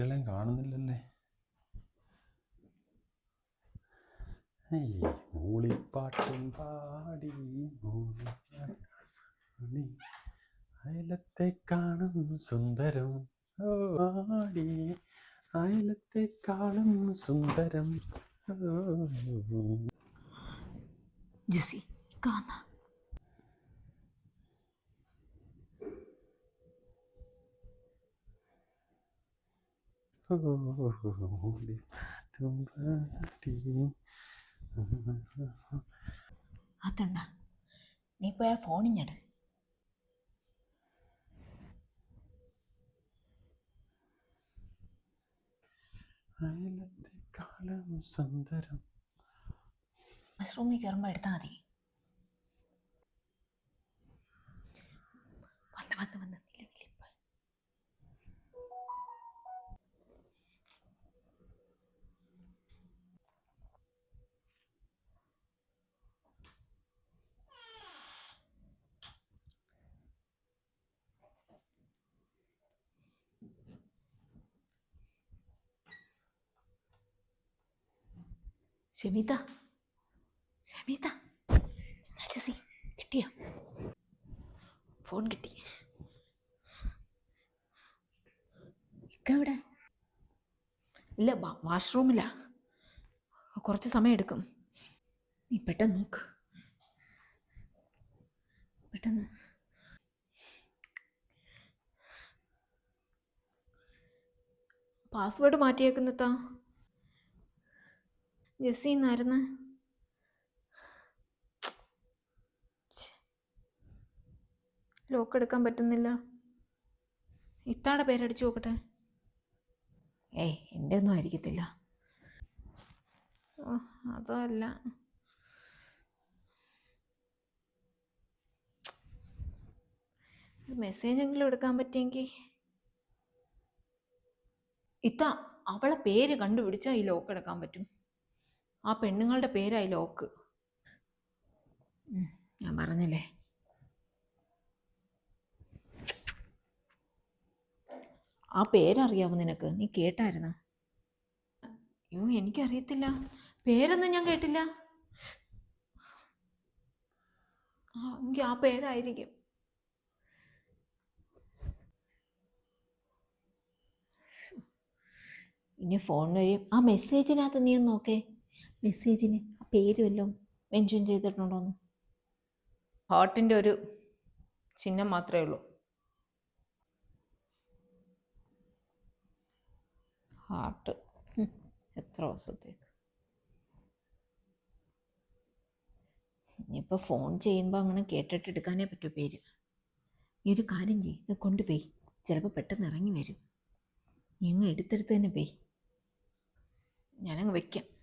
ഒരുത്തികളെയും കാണുന്നില്ലല്ലേ? മൂളിപ്പാട്ടും പാടി മൂളി പാടി. അയലത്തെ കാണും സുന്ദരം. ആടി അയലത്തെ കാണും സുന്ദരം. ജസി ഓ ജെസി കാന്ന അതണ്ട നീ പോയി ഫോണിഞ്ഞട് അയലത്തെ കാലം സുന്ദരം മഷ്റൂമിൽ കയറുമ്പോൾ എടുത്താൽ മതി. വന്ന് വന്ന് വന്ന്. ഷെമീത്ത ഷമീത നജസി കിട്ടിയോ? ഫോൺ കിട്ടി. ഇക്കവിടെ ഇല്ല വാഷ്റൂമില്ല കുറച്ച് സമയം എടുക്കും. നീ പെട്ടെന്ന് നോക്ക്. പെട്ടെന്ന്. പാസ്വേഡ് മാറ്റിയേക്കുന്നത്താ. ജെസ്സി എന്നായിരുന്നു ലോക്ക് എടുക്കാൻ പറ്റുന്നില്ല ഇത്താടെ പേരടിച്ചു നോക്കട്ടെ ഏയ് എന്റെ ഒന്നും ആയിരിക്കത്തില്ല ഓ അതല്ല മെസ്സേജ് എങ്കിലും എടുക്കാൻ പറ്റിയെങ്കിൽ ഇത്ത അവളെ പേര് കണ്ടുപിടിച്ചാൽ ഈ ലോക്ക് എടുക്കാൻ പറ്റും ആ പെണ്ണുങ്ങളുടെ പേരായി ലോക്ക്. ഞാൻ പറഞ്ഞില്ലേ? ആ പേരറിയാമോ നിനക്ക്? നീ കേട്ടായിരുന്നു? അയ്യോ എനിക്കറിയത്തില്ല. പേരൊന്നും ഞാൻ കേട്ടില്ല. എങ്കിൽ ആ പേരായിരിക്കും. ഇനി ഫോൺ വഴി ആ മെസ്സേജിനകത്ത് നീ ഒന്ന് നോക്കേ. മെസ്സേജിന് ആ പേര് വല്ലതും മെൻഷൻ ചെയ്തിട്ടുണ്ടോന്ന്. ഹാർട്ടിന്റെ ഒരു ചിഹ്നം മാത്രമേ ഉള്ളൂ. ഹാർട്ട്. എത്ര ദിവസത്തേക്ക്? ഇനിയിപ്പോൾ ഫോൺ ചെയ്യുമ്പോൾ അങ്ങനെ കേട്ടിട്ട് എടുക്കാനേ പറ്റൂ പേര്. ഈ ഒരു കാര്യം ചെയ്യ് ഇത് കൊണ്ടുപോയി ചിലപ്പോൾ പെട്ടെന്ന് ഇറങ്ങി വരും. നീ അങ്ങ് എടുത്തെടുത്ത് തന്നെ പോയി. ഞാനങ്ങ് വെക്കാം.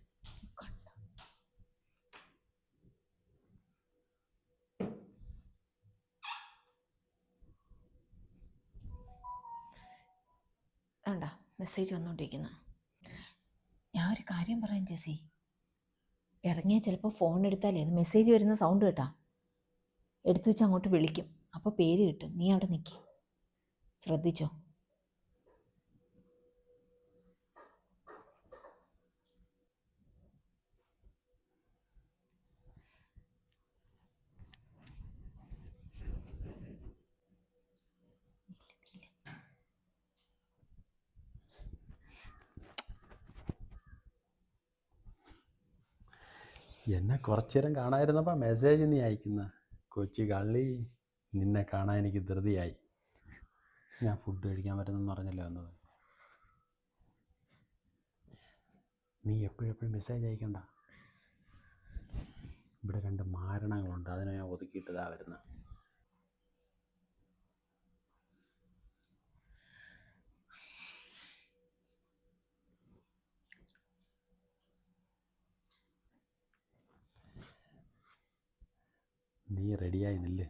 മെസ്സേജ് വന്നുകൊണ്ടിരിക്കുന്നു ഞാൻ ഒരു കാര്യം പറയാം ജെസി ഇറങ്ങിയാൽ ചിലപ്പോൾ ഫോൺ എടുത്താലേ അത് മെസ്സേജ് വരുന്ന സൗണ്ട് കേട്ടാ. എടുത്തു വെച്ച് അങ്ങോട്ട് വിളിക്കും. അപ്പോൾ പേര് കിട്ടും. നീ അവിടെ നിൽക്കി ശ്രദ്ധിച്ചോ? എന്നെ കുറച്ചു നേരം കാണാതിരുന്നപ്പോൾ മെസ്സേജ് നീ അയക്കുന്ന. കൊച്ചി കള്ളി നിന്നെ കാണാൻ എനിക്ക് ധൃതിയായി. ഞാൻ ഫുഡ് കഴിക്കാൻ പറ്റുന്നെന്ന് പറഞ്ഞല്ലോ എന്നത്. നീ എപ്പോഴെപ്പോഴും മെസ്സേജ് അയക്കണ്ട. ഇവിടെ രണ്ട് മാരണങ്ങളുണ്ട്. അതിനെ ഞാൻ ഒതുക്കിയിട്ടതാ വരുന്നത് നീ റെഡിയായി നില്ല്.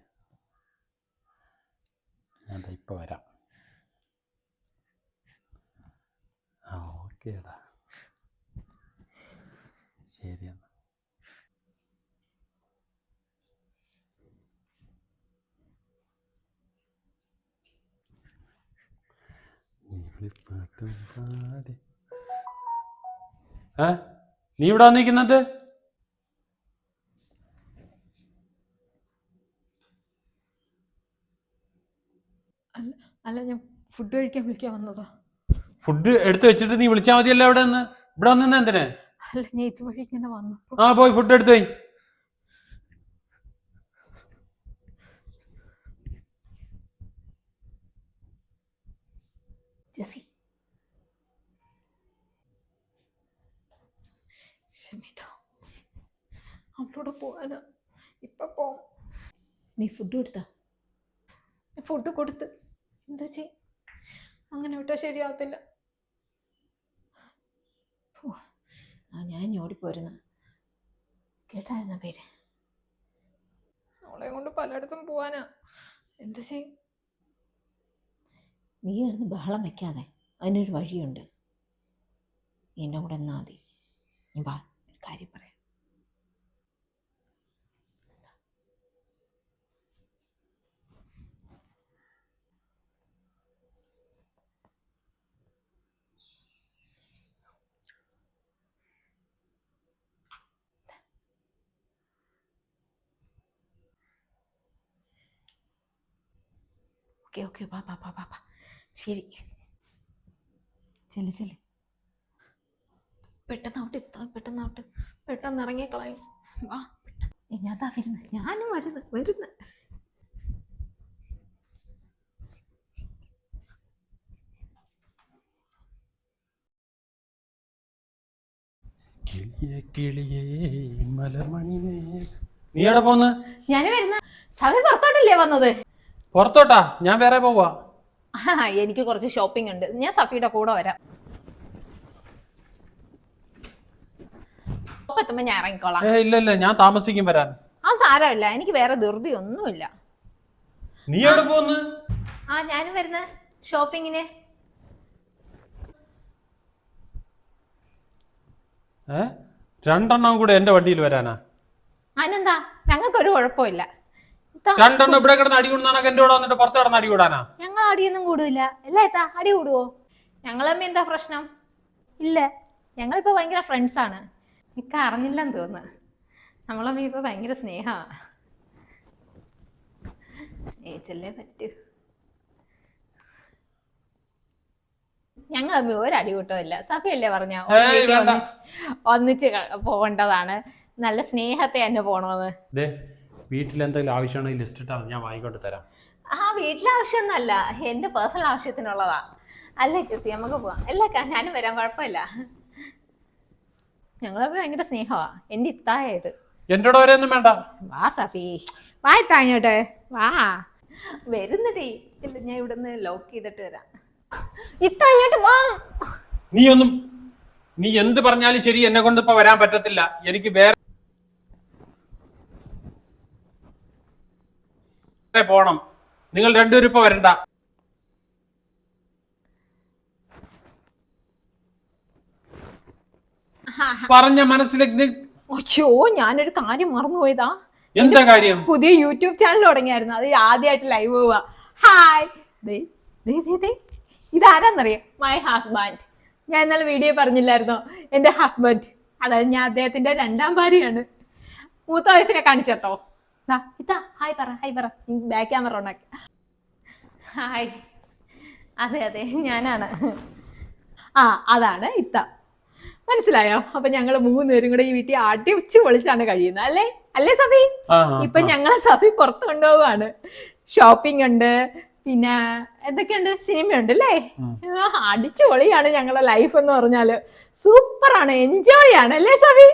ഞാൻ ഇപ്പോൾ ഇപ്പം വരാം. ആ ഓക്കേടാ ശരി എന്നാ. നീ പാട്ടും പാടി. ഏ? നീ ഇവിടെ വന്നിരിക്കുന്നത് അല്ല അല്ല ഞാൻ ഫുഡ് കഴിക്കാൻ വിളിക്കാൻ വന്നതാ. ഫുഡ് എടുത്തു വെച്ചിട്ട് നീ വിളിച്ചാൽ മതിയല്ലോ ഇവിടെ നിന്ന്? ഇവിടെ വന്നിരുന്ന എന്തിനാ? അല്ല ഞാൻ ഇതുവഴി ഇങ്ങനെ വന്നപ്പോ ആ പോയി ഫുഡ് എടുത്തു പോയി ജെസി ഷമിത അവളോട് പോവാനാ ഇപ്പൊ പോ നീ ഫുഡ് കൊടുത്ത? ഫുഡ് കൊടുത്ത്. എന്താ ചെയ് അങ്ങനെ വിട്ടാൽ ശരിയാവത്തില്ല. ഞാൻ ഓടിപ്പോരുന്ന. കേട്ടായിരുന്ന പേര്? അവളെ കൊണ്ട് പലയിടത്തും പോവാനാ. എന്ത് ചെയ്യും? നീ അന്ന് ബഹളം വെക്കാതെ അതിനൊരു വഴിയുണ്ട്. എന്റെ കൂടെ എന്നാ മതി. നീ വാ ഒരു കാര്യം പറയാം. ഓക്കെ ഓക്കെ പാ പാ പാ പാ വാ ശരി ചെല്ല് ചെല്ല്. പെട്ടെന്ന് ഔട്ട് എത്താ പെട്ടെന്ന് ഔട്ട് പെട്ടെന്ന് ഇറങ്ങിക്കളയും. വാ. പെട്ടെന്ന് ഞാതാ വരുന്നത് ഞാനും വരുന്നു വരുന്നു. കിളിയേ കിളിയേ മലമണിമേ നീ എവിടെ പോന്ന്? ഞാൻ വരുന്ന. സമയം പുറത്തോട്ടല്ലേ വന്നത്? പുറത്തോട്ടാ ഞാൻ വേറെ പോവാ. എനിക്ക് കുറച്ച് ഷോപ്പിംഗ് ഉണ്ട്. ഞാൻ സഫിയുടെ കൂടെ വരാം. എത്തുമ്പോ ഞാൻ ഇറങ്ങിക്കോളാം. ഏ ഇല്ല ഇല്ല ഞാൻ താമസിക്കും വരാൻ. ആ സാരമില്ല. എനിക്ക് വേറെ ധൃതി ഒന്നുമില്ല. നീ എവിടെ പോകുന്നു ആ ഞാനും വരുന്ന. ഷോപ്പിങ്ങിന് രണ്ടെണ്ണം കൂടെ എന്റെ വണ്ടിയിൽ വരാനാ. ഞങ്ങൾക്ക് ഒരു കുഴപ്പമില്ല. രണ്ടെണ്ണം ഇവിടെ കിടന്ന് അടി കൂടുന്നാണോ എന്റെ കൂടെ വന്നിട്ട് പുറത്ത് കിടന്ന് അടി കൂടാനാ? ഞങ്ങൾ അടിയൊന്നും കൂടില്ല അല്ല എത്താ അടി കൂടുവോ? ഞങ്ങളമ്മ എന്താ പ്രശ്നം? ഇല്ല. ഞങ്ങളിപ്പോ ഭയങ്കര ഫ്രണ്ട്സ് ആണ്. ഇക്ക അറിഞ്ഞില്ലെന്ന് തോന്നുന്നു. നമ്മളമ്മ ഇപ്പൊ ഭയങ്കര സ്നേഹമാണ് സ്നേഹിച്ചല്ലേ പറ്റൂ. ഞങ്ങൾ തമ്മിൽ ഒരടി കൂട്ടമില്ല സഫിയല്ലേ പറഞ്ഞ. ഒന്നിച്ച് പോകേണ്ടതാണ്. നല്ല സ്നേഹത്തെ തന്നെ പോണോന്ന്. ദേ വീട്ടിൽ എന്തെങ്കിലും ആവശ്യമാണെങ്കിൽ ലിസ്റ്റ് ഇട്ടാൽ ഞാൻ വാങ്ങിക്കൊണ്ട് തരാം. ആ വീട്ടിലെ ആവശ്യമൊന്നുമല്ല എന്റെ പേഴ്സണൽ ആവശ്യത്തിനുള്ളതാ. അല്ല ചേച്ചി? നമുക്ക് പോവാം. അല്ല ഞാനും വരാൻ കുഴപ്പമില്ല. ഞങ്ങളെ ഭയങ്കര സ്നേഹമാ എന്റെ ഇത്തായത് എന്റെ കൂടെ വരെയൊന്നും വേണ്ട. വാ സഫി. വാ താങ്ങോട്ടെ വാ. വരുന്നടി. ഇല്ല ഞാൻ ഇവിടുന്ന് ലോക്ക് ചെയ്തിട്ട് വരാം. ഇത്ത വാ. നീ ഒന്നും നീ എന്ത് പറഞ്ഞാലും ശരി. എന്നെ കൊണ്ട് ഇപ്പൊ വരാൻ പറ്റത്തില്ല. എനിക്ക് വേറെ പോണം. നിങ്ങൾ രണ്ടുപേരും ഇപ്പൊ വരണ്ട. പറഞ്ഞ മനസ്സിലേക്ക് ഒച്ചോ ഞാനൊരു കാര്യം മറന്നുപോയതാ. എന്താ കാര്യം? പുതിയ യൂട്യൂബ് ചാനൽ തുടങ്ങിയായിരുന്നു. അത് ആദ്യമായിട്ട് ലൈവ് പോവാ ഹായ്. ഇതാരാന്നറിയാം? മൈ ഹസ്ബൻഡ് ഞാൻ ഇന്നലെ വീഡിയോ പറഞ്ഞില്ലായിരുന്നോ? എന്റെ ഹസ്ബൻഡ് അതായത് ഞാൻ അദ്ദേഹത്തിന്റെ രണ്ടാം ഭാര്യയാണ്. മൂത്ത വൈഫിനെ കാണിച്ചോ ഇതാ ഹായ് പറ ഹായ് പറ. ബാക്ക് ക്യാമറ ഉണ്ടാക്കി ഹായ്. അതെ അതെ ഞാനാണ്. ആ അതാണ് ഇത്ത. മനസ്സിലായോ? അപ്പൊ ഞങ്ങൾ മൂന്നുപേരും കൂടെ ഈ വീട്ടിൽ ആട്ടി ഉച്ച പൊളിച്ചാണ് കഴിയുന്നത് അല്ലേ? അല്ലേ സഫി? ഇപ്പൊ. ഞങ്ങളെ സഫി പുറത്തു കൊണ്ടുപോവാണ് ഷോപ്പിംഗ് ഉണ്ട് പിന്നെ എന്തൊക്കെയുണ്ട്? സിനിമയുണ്ട് അല്ലേ അടിച്ചു പൊളിയാണ് ഞങ്ങളെ ലൈഫ് എന്ന് പറഞ്ഞാൽ. സൂപ്പറാണ് എൻജോയ് ആണ് അല്ലേ സവി?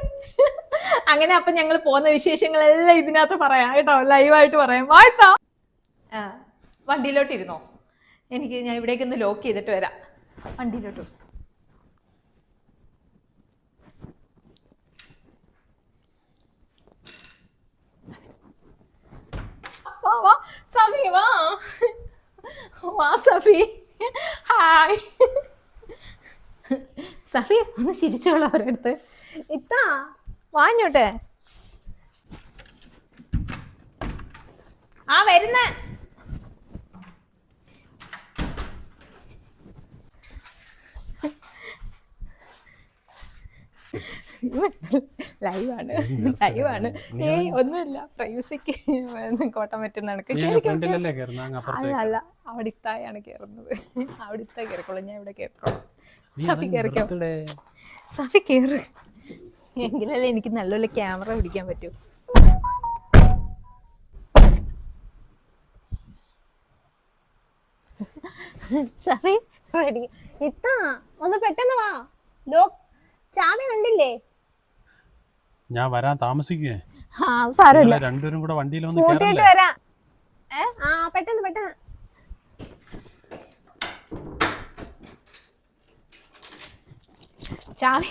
അങ്ങനെ അപ്പൊ ഞങ്ങൾ പോകുന്ന വിശേഷങ്ങളെല്ലാം ഇതിനകത്ത് പറയാം കേട്ടോ ലൈവായിട്ട് പറയാം. വായ്പാ വണ്ടിയിലോട്ട് ഇരുന്നോ? എനിക്ക് ഞാൻ ഇവിടേക്കൊന്ന് ലോക്ക് ചെയ്തിട്ട് വരാം. വണ്ടിയിലോട്ട്. വാ സഫി ഹായ്. സഫി ഒന്ന് ചിരിച്ചോളൂ അവരുടെ അടുത്ത്. ഇത്താ വാങ്ങോട്ടെ ആ വരുന്ന. ഇവ ലൈവാണ് ലൈവാണ് ഏയ് ഒന്നുമില്ല. പ്രൈവസിക്ക് കോട്ടം പറ്റുന്ന അല്ല അവിടെ ഇത്തായാണ് കയറുന്നത് അവിടെ ഇത്ത കയറിക്കോളും ഞാൻ ഇവിടെ കയറിക്കോളും സഫി. നിർത്തടേ. സഫി കയറ് എങ്കിലല്ലേ എനിക്ക് നല്ലപോലെ ക്യാമറ പിടിക്കാൻ പറ്റൂ. സഫി റെഡി. ഇത്താ ഒന്ന് പെട്ടെന്ന് വാ. ലോക്ക് ചാവി കണ്ടില്ലേ? ഞാൻ വരാൻ താമസിക്കുകയെ. സാരമില്ല. രണ്ടുപേരും കൂടെ വണ്ടിയിൽ വന്ന് കൂട്ടിയിട്ട് കയറല്ലേ വരാം. ഏ? ആ പെട്ടെന്ന് പെട്ടെന്ന്. ചാവി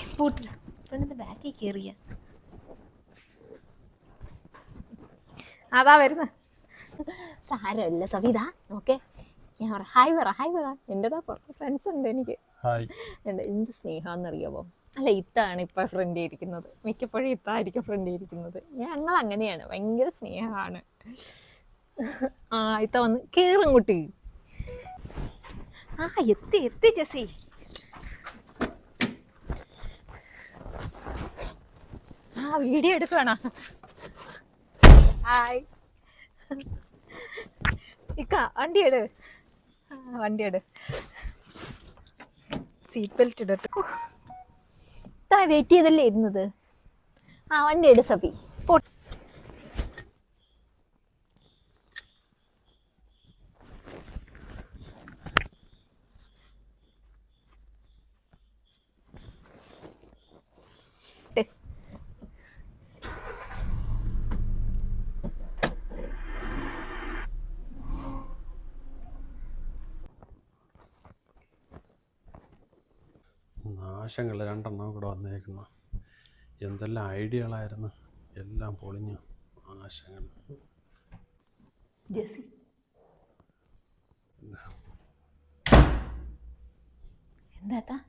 ബാക്കിൽ കയറിയ അതാ വരുന്ന. സാരമില്ല സവിത. ഓക്കെ ഞാൻ പറ ഹായ് പറ ഹായ് പറ എന്റെതാ കുറച്ച് ഫ്രണ്ട്സ് ഉണ്ട് എനിക്ക്. എന്റെ എന്ത് സ്നേഹാന്നറിയാമോ അല്ല ഇത്താണ് ഇപ്പൊ ഫ്രണ്ട് ഇരിക്കുന്നത്. മിക്കപ്പോഴും ഇത്തായിരിക്കും ഫ്രണ്ട് ഇരിക്കുന്നത്. ഞങ്ങൾ അങ്ങനെയാണ്. ഭയങ്കര സ്നേഹമാണ്. ആ ഇത്ത വന്ന് കേറും കുട്ടി ആ എത്തി എത്തി ജസി. ആ വീഡിയോ എടുക്കണ ഹായ് ഇക്ക വണ്ടി എട്. വണ്ടി എട് സീറ്റ് ബെൽറ്റ് ഇടട്ടെ. ഇത്താ വെയിറ്റ് ചെയ്തല്ലേ ഇരുന്നത്? ആ വണ്ടി എടു സഫി നാശങ്ങൾ രണ്ടെണ്ണം കൂടെ വന്നേക്കുന്നു. എന്തെല്ലാം ഐഡിയകളായിരുന്നു? എല്ലാം പൊളിഞ്ഞു. ആശങ്കൾ എന്താ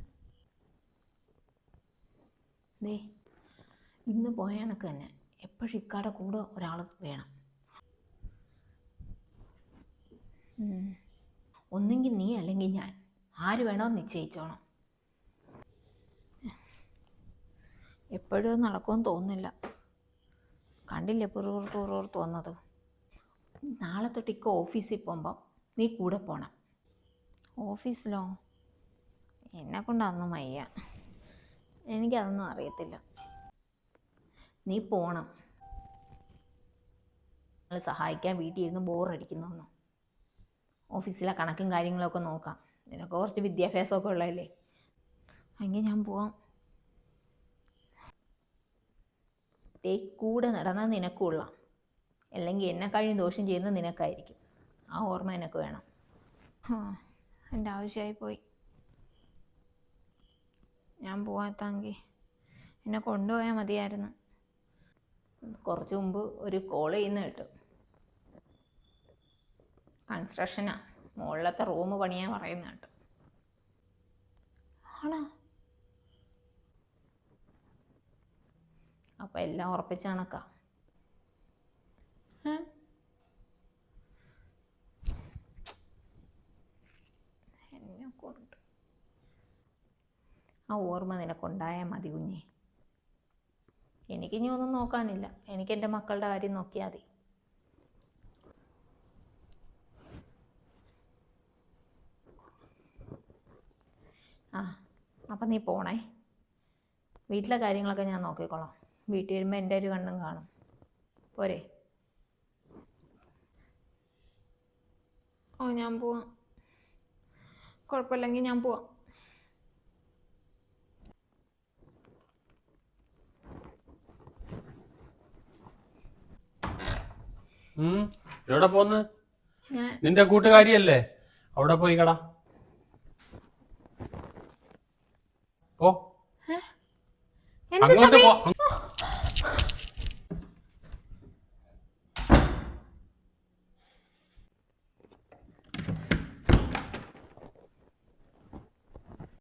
ഇന്ന് പോയ കണക്ക് തന്നെ. എപ്പോഴും ഇക്കാടെ കൂടെ ഒരാൾ വേണം. ഒന്നെങ്കിൽ നീ അല്ലെങ്കിൽ ഞാൻ. ആര് വേണോ നിശ്ചയിച്ചോണം. എപ്പോഴും നടക്കുമെന്ന് തോന്നുന്നില്ല. കണ്ടില്ലേ പുറൂർത്ത് പുറൂർത്ത് വന്നത് നാളെ തൊട്ട് ഇക്ക ഓഫീസിൽ പോകുമ്പം നീ കൂടെ പോണം. ഓഫീസിലോ? എന്നെ കൊണ്ടൊന്നും മയ്യ എനിക്കതൊന്നും അറിയത്തില്ല. നീ പോണം. നിങ്ങൾ സഹായിക്കാൻ വീട്ടിൽ ഇരുന്ന് ബോറടിക്കുന്നൊന്നും. ഓഫീസിലെ കണക്കും കാര്യങ്ങളൊക്കെ നോക്കാം. നിനക്ക് കുറച്ച് വിദ്യാഭ്യാസമൊക്കെ ഉള്ളതല്ലേ? അങ്ങനെ ഞാൻ പോവാം. ദേ കൂടെ നടന്നാൽ നിനക്കുള്ള അല്ലെങ്കിൽ എന്നെ കഴിഞ്ഞ് ദോഷം ചെയ്യുന്നത് നിനക്കായിരിക്കും. ആ ഓർമ്മ എനിക്ക് വേണം. ആ എന്റെ ആവശ്യമായി പോയി. ഞാൻ പോവാത്താങ്കിൽ എന്നെ കൊണ്ടുപോയാൽ മതിയായിരുന്നു. കുറച്ച് മുമ്പ് ഒരു കോൾ ചെയ്യുന്ന കേട്ടു. കൺസ്ട്രക്ഷനാ മുകളിലത്തെ റൂം പണിയാൻ പറയുന്ന കേട്ടു. ആണോ? അപ്പം എല്ലാം ഉറപ്പിച്ച കണക്കാ. ആ ഓർമ്മ നിനക്കുണ്ടായാൽ മതി കുഞ്ഞെ. എനിക്കിനി ഒന്നും നോക്കാനില്ല. എനിക്ക് എന്റെ മക്കളുടെ കാര്യം നോക്കിയാൽ മതി. ആ അപ്പം നീ പോണേ. വീട്ടിലെ കാര്യങ്ങളൊക്കെ ഞാൻ നോക്കിക്കോളാം. വീട്ടിൽ വരുമ്പോൾ എന്റെ ഒരു കണ്ണും കാണും. പോരെ? ഓ ഞാൻ പോവാം. കുഴപ്പമില്ലെങ്കിൽ ഞാൻ പോവാം. എവിടെ പോന്ന്? നിന്റെ കൂട്ടുകാരിയല്ലേ? അവിടെ പോയി കടാ. പോ. അങ്ങോട്ട് പോ